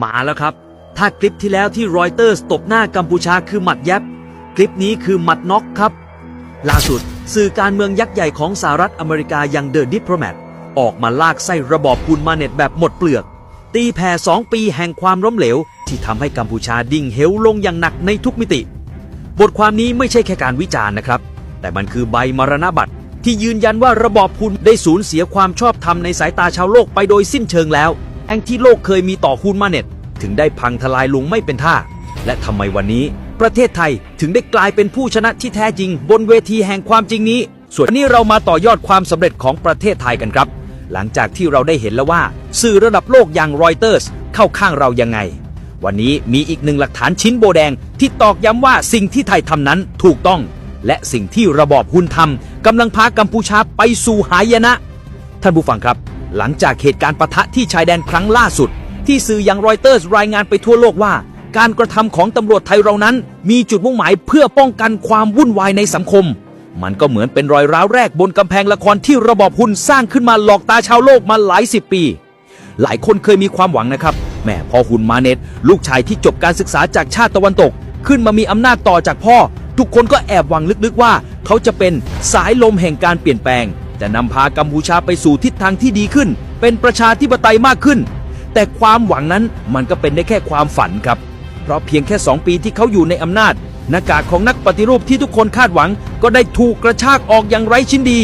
มาแล้วครับ ถ้าคลิปที่แล้วที่รอยเตอร์สตบหน้ากัมพูชาคือหมัดแยบคลิปนี้คือหมัดน็อกครับ ล่าสุด สื่อการเมืองยักษ์ใหญ่ของสหรัฐอเมริกาอย่างเดอะดิปโรแมตออกมาลากไส้ระบอบพุนมาเน็ตแบบหมดเปลือก ตีแผ่สองปีแห่งความล้มเหลว ที่ทำให้กัมพูชาดิ่งเหวลงอย่างหนักในทุกมิติ บทความนี้ไม่ใช่แค่การวิจารณ์นะครับ แต่มันคือใบมรณบัตรที่ยืนยันว่าระบอบพุนได้สูญเสียความชอบธรรมในสายตาชาวโลกไปโดยสิ้นเชิงแล้ว แองที่โลกเคยมีต่อฮุนมาเน็ต ถึงได้พังทลายลงไม่เป็นท่า และทำไมวันนี้ ประเทศไทยถึงได้กลายเป็นผู้ชนะที่แท้จริง บนเวทีแห่งความจริงนี้ ส่วนวันนี้เรามาต่อยอดความสำเร็จของประเทศไทยกันครับ หลังจากที่เราได้เห็นแล้วว่า สื่อระดับโลกอย่างรอยเตอร์สเข้าข้างเรายังไง วันนี้มีอีกหนึ่งหลักฐานชิ้นโบแดงที่ตอกย้ำว่าสิ่งที่ไทยทำนั้นถูกต้อง และสิ่งที่ระบอบฮุนทำกำลังพากัมพูชาไปสู่หายนะ ท่านผู้ฟังครับ หลังจากเหตุการณ์ปะทะที่ชายแดนครั้งล่าสุด ที่สื่ออย่างรอยเตอร์สรายงานไปทั่วโลกว่า การกระทำของตำรวจไทยเรานั้น มีจุดมุ่งหมายเพื่อป้องกันความวุ่นวายในสังคม มันก็เหมือนเป็นรอยร้าวแรกบนกำแพงละครที่ระบอบฮุนสร้างขึ้นมาหลอกตาชาวโลกมาหลายสิบปี หลายคนเคยมีความหวังนะครับแม่พอหุนมาเน็ตลูกชายที่จบการศึกษาจากชาติตะวันตก ขึ้นมามีอำนาจต่อจากพ่อ ทุกคนก็แอบหวังลึกๆว่า เขาจะเป็นสายลมแห่งการเปลี่ยนแปลง จะนำพากัมพูชาไปสู่ทิศทางที่ดีขึ้น เป็นประชาธิปไตยมากขึ้น แต่ความหวังนั้นมันก็เป็นได้แค่ความฝันครับ เพราะเพียงแค่ 2 ปีที่เขาอยู่ในอำนาจหน้ากากของนักปฏิรูปที่ทุกคนคาดหวังก็ได้ถูกกระชากออกอย่างไร้ชิ้นดี